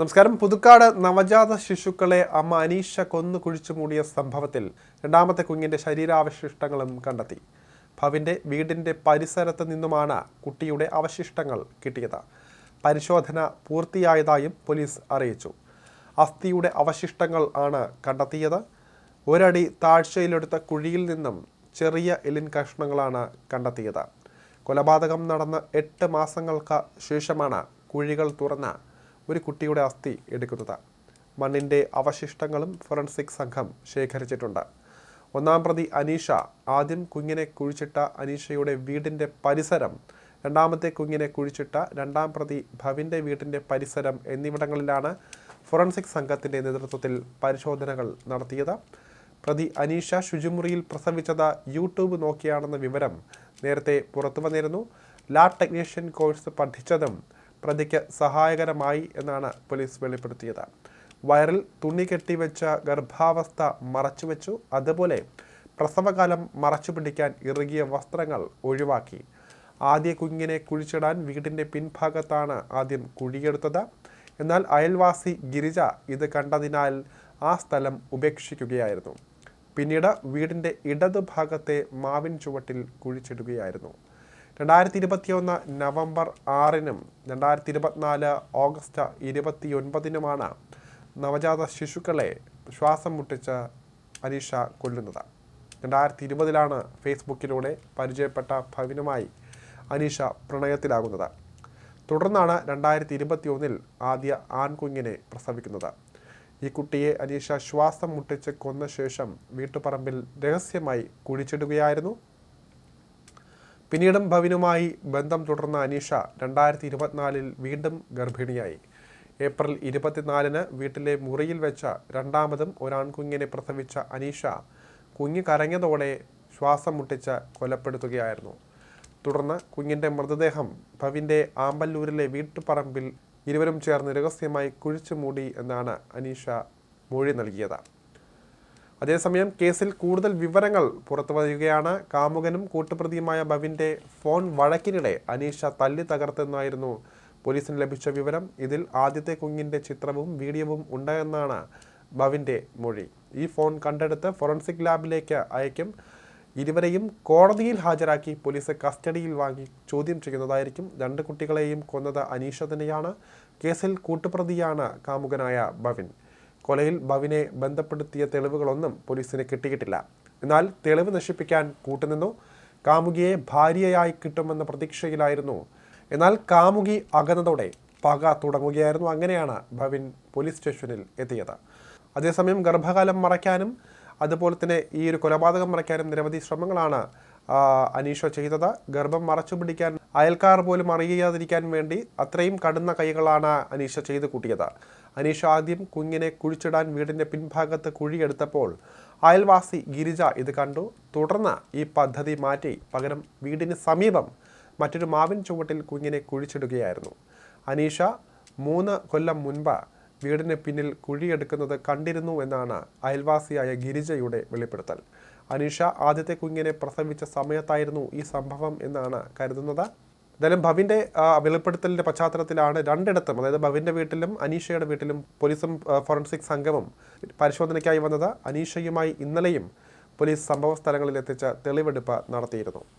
നമസ്കാരം. പുതുക്കാട് നവജാത ശിശുക്കളെ അമ്മ അനീഷ കൊന്നു കുഴിച്ചു മൂടിയ സംഭവത്തിൽ രണ്ടാമത്തെ കുഞ്ഞിന്റെ ശരീരാവശിഷ്ടങ്ങളും കണ്ടെത്തി. ഭവിന്റെ വീടിന്റെ പരിസരത്ത് നിന്നുമാണ് കുട്ടിയുടെ അവശിഷ്ടങ്ങൾ കിട്ടിയത്. പരിശോധന പൂർത്തിയായതായും പോലീസ് അറിയിച്ചു. അസ്ഥിയുടെ അവശിഷ്ടങ്ങൾ ആണ് കണ്ടെത്തിയത്. ഒരടി താഴ്ചയിലെടുത്ത കുഴിയിൽ നിന്നും ചെറിയ എലിൻ കഷ്ണങ്ങളാണ് കണ്ടെത്തിയത്. കൊലപാതകം നടന്ന് എട്ട് മാസങ്ങൾക്ക് ശേഷമാണ് കുഴികൾ തുറന്ന് ഒരു കുട്ടിയുടെ അസ്ഥി എടുക്കുന്നത്. മണ്ണിന്റെ അവശിഷ്ടങ്ങളും ഫോറൻസിക് സംഘം ശേഖരിച്ചിട്ടുണ്ട്. ഒന്നാം പ്രതി അനീഷ ആദ്യം കുഞ്ഞിനെ കുഴിച്ചിട്ട അനീഷയുടെ വീടിന്റെ പരിസരം രണ്ടാമത്തെ കുഞ്ഞിനെ കുഴിച്ചിട്ട രണ്ടാം പ്രതി ഭവിന്റെ വീടിന്റെ പരിസരം എന്നിവിടങ്ങളിലാണ് ഫോറൻസിക് സംഘത്തിന്റെ നേതൃത്വത്തിൽ പരിശോധനകൾ നടത്തിയത്. പ്രതി അനീഷ ശുചിമുറിയിൽ പ്രസവിച്ചത് യൂട്യൂബ് നോക്കിയാണെന്ന വിവരം നേരത്തെ പുറത്തു വന്നിരുന്നു. ലാബ് ടെക്നീഷ്യൻ കോഴ്സ് പഠിച്ചതും പ്രതിക്ക് സഹായകരമായി എന്നാണ് പോലീസ് വെളിപ്പെടുത്തിയത്. വയറിൽ തുണി കെട്ടിവെച്ച ഗർഭാവസ്ഥ മറച്ചുവെച്ചു. അതുപോലെ പ്രസവകാലം മറച്ചു പിടിക്കാൻ ഇറുകിയ വസ്ത്രങ്ങൾ ഒഴിവാക്കി. ആദ്യ കുഞ്ഞിനെ കുഴിച്ചിടാൻ വീടിന്റെ പിൻഭാഗത്താണ് ആദ്യം കുഴിയെടുത്തത്. എന്നാൽ അയൽവാസി ഗിരിജ ഇത് കണ്ടതിനാൽ ആ സ്ഥലം ഉപേക്ഷിക്കുകയായിരുന്നു. പിന്നീട് വീടിന്റെ ഇടതുഭാഗത്തെ മാവിൻ ചുവട്ടിൽ കുഴിച്ചിടുകയായിരുന്നു. രണ്ടായിരത്തി ഇരുപത്തിയൊന്ന് നവംബർ ആറിനും രണ്ടായിരത്തി ഇരുപത്തിനാല് ഓഗസ്റ്റ് ഇരുപത്തിയൊൻപതിനുമാണ് നവജാത ശിശുക്കളെ ശ്വാസം മുട്ടിച്ച് അനീഷ കൊല്ലുന്നത്. രണ്ടായിരത്തി ഇരുപതിലാണ് ഫേസ്ബുക്കിലൂടെ പരിചയപ്പെട്ട ഭവിനുമായി അനീഷ പ്രണയത്തിലാകുന്നത്. തുടർന്നാണ് രണ്ടായിരത്തി ഇരുപത്തി ഒന്നിൽ ആദ്യ ആൺകുഞ്ഞിനെ പ്രസവിക്കുന്നത്. ഈ കുട്ടിയെ അനീഷ ശ്വാസം മുട്ടിച്ച് കൊന്ന ശേഷം വീട്ടുപറമ്പിൽ രഹസ്യമായി കുഴിച്ചിടുകയായിരുന്നു. പിന്നീടും ഭവിനുമായി ബന്ധം തുടർന്ന അനീഷ രണ്ടായിരത്തി ഇരുപത്തിനാലിൽ വീണ്ടും ഗർഭിണിയായി. ഏപ്രിൽ ഇരുപത്തിനാലിന് വീട്ടിലെ മുറിയിൽ വെച്ച രണ്ടാമതും ഒരാൺകുഞ്ഞിനെ പ്രസവിച്ച അനീഷ കുഞ്ഞ് കരഞ്ഞതോടെ ശ്വാസം മുട്ടിച്ച് കൊലപ്പെടുത്തുകയായിരുന്നു. തുടർന്ന് കുഞ്ഞിന്റെ മൃതദേഹം ഭവിന്റെ ആമ്പല്ലൂരിലെ വീട്ടുപറമ്പിൽ ഇരുവരും ചേർന്ന് രഹസ്യമായി കുഴിച്ചു മൂടി എന്നാണ് അനീഷ മൊഴി നൽകിയത്. അതേസമയം കേസിൽ കൂടുതൽ വിവരങ്ങൾ പുറത്തു വരികയാണ് കാമുകനും കൂട്ടുപ്രതിയുമായ ബവിന്റെ ഫോൺ വഴക്കിനിടെ അനീഷ തല്ലി തകർത്തെന്നായിരുന്നു പോലീസിന് ലഭിച്ച വിവരം. ഇതിൽ ആദ്യത്തെ കുഞ്ഞിന്റെ ചിത്രവും വീഡിയോവും ഉണ്ടെന്നാണ് ബവിന്റെ മൊഴി. ഈ ഫോൺ കണ്ടെടുത്ത് ഫോറൻസിക് ലാബിലേക്ക് അയക്കും. ഇരുവരെയും കോടതിയിൽ ഹാജരാക്കി പോലീസ് കസ്റ്റഡിയിൽ വാങ്ങി ചോദ്യം ചെയ്യുന്നതായിരിക്കും. രണ്ട് കുട്ടികളെയും കൊന്നത് അനീഷ തന്നെയാണ്. കേസിൽ കൂട്ടുപ്രതിയാണ് കാമുകനായ ഭവിൻ. കൊലയിൽ ബവിനെ ബന്ധപ്പെടുത്തിയ തെളിവുകളൊന്നും പോലീസിന് കിട്ടിയിട്ടില്ല. എന്നാൽ തെളിവ് നശിപ്പിക്കാൻ കൂട്ടുനിന്നു. കാമുകിയെ ഭാര്യയായി കിട്ടുമെന്ന പ്രതീക്ഷയിലായിരുന്നു. എന്നാൽ കാമുകി അകന്നതോടെ പക തുടങ്ങുകയായിരുന്നു. അങ്ങനെയാണ് ഭവിൻ പോലീസ് സ്റ്റേഷനിൽ എത്തിയത്. അതേസമയം ഗർഭകാലം മറയ്ക്കാനും അതുപോലെ തന്നെ ഈ ഒരു കൊലപാതകം മറയ്ക്കാനും നിരവധി ശ്രമങ്ങളാണ് അനീഷ ചെയ്തത്. ഗർഭം മറച്ചു പിടിക്കാൻ അയൽക്കാർ പോലും അറിയാതിരിക്കാൻ വേണ്ടി അത്രയും കടുന്ന കൈകളാണ് അനീഷ ചെയ്തു കൂട്ടിയത്. അനീഷ ആദ്യം കുഞ്ഞിനെ കുഴിച്ചിടാൻ വീടിന്റെ പിൻഭാഗത്ത് കുഴിയെടുത്തപ്പോൾ അയൽവാസി ഗിരിജ ഇത് കണ്ടു. തുടർന്ന് ഈ പദ്ധതി മാറ്റി. പകരം വീടിന് സമീപം മറ്റൊരു മാവിൻ ചുവട്ടിൽ കുഞ്ഞിനെ കുഴിച്ചിടുകയായിരുന്നു. അനീഷ മൂന്ന് കൊല്ലം മുൻപ് വീടിന് പിന്നിൽ കുഴിയെടുക്കുന്നത് കണ്ടിരുന്നു എന്നാണ് അയൽവാസിയായ ഗിരിജയുടെ വെളിപ്പെടുത്തൽ. അനീഷ ആദ്യത്തെ കുഞ്ഞിനെ പ്രസവിച്ച സമയത്തായിരുന്നു ഈ സംഭവം എന്നാണ് കരുതുന്നത്. എന്തായാലും ഭവിന്റെ വെളിപ്പെടുത്തലിന്റെ പശ്ചാത്തലത്തിലാണ് രണ്ടിടത്തും അതായത് ഭവിന്റെ വീട്ടിലും അനീഷയുടെ വീട്ടിലും പോലീസും ഫോറൻസിക് സംഘവും പരിശോധനയ്ക്കായി വന്നത് അനീഷയുമായി ഇന്നലെയും പോലീസ് സംഭവ സ്ഥലങ്ങളിൽ തെളിവെടുപ്പ് നടത്തിയിരുന്നു.